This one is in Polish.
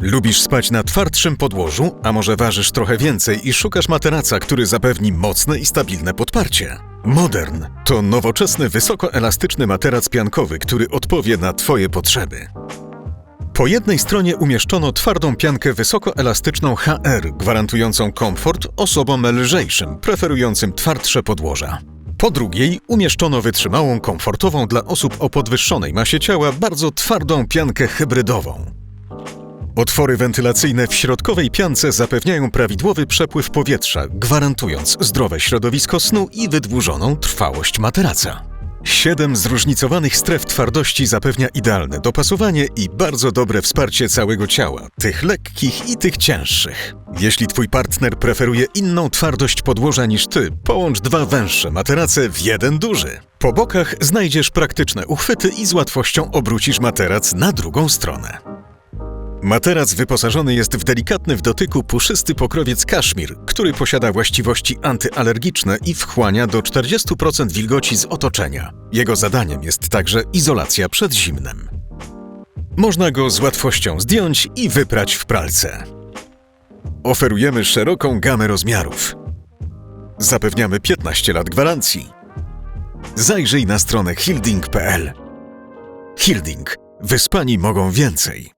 Lubisz spać na twardszym podłożu, a może ważysz trochę więcej i szukasz materaca, który zapewni mocne i stabilne podparcie? Modern to nowoczesny, wysokoelastyczny materac piankowy, który odpowie na Twoje potrzeby. Po jednej stronie umieszczono twardą piankę wysokoelastyczną HR, gwarantującą komfort osobom lżejszym, preferującym twardsze podłoża. Po drugiej umieszczono wytrzymałą, komfortową dla osób o podwyższonej masie ciała bardzo twardą piankę hybrydową. Otwory wentylacyjne w środkowej piance zapewniają prawidłowy przepływ powietrza, gwarantując zdrowe środowisko snu i wydłużoną trwałość materaca. Siedem zróżnicowanych stref twardości zapewnia idealne dopasowanie i bardzo dobre wsparcie całego ciała, tych lekkich i tych cięższych. Jeśli twój partner preferuje inną twardość podłoża niż ty, połącz dwa węższe materace w jeden duży. Po bokach znajdziesz praktyczne uchwyty i z łatwością obrócisz materac na drugą stronę. Materac wyposażony jest w delikatny w dotyku puszysty pokrowiec kaszmir, który posiada właściwości antyalergiczne i wchłania do 40% wilgoci z otoczenia. Jego zadaniem jest także izolacja przed zimnem. Można go z łatwością zdjąć i wyprać w pralce. Oferujemy szeroką gamę rozmiarów. Zapewniamy 15 lat gwarancji. Zajrzyj na stronę hilding.pl. Hilding. Wyspani mogą więcej.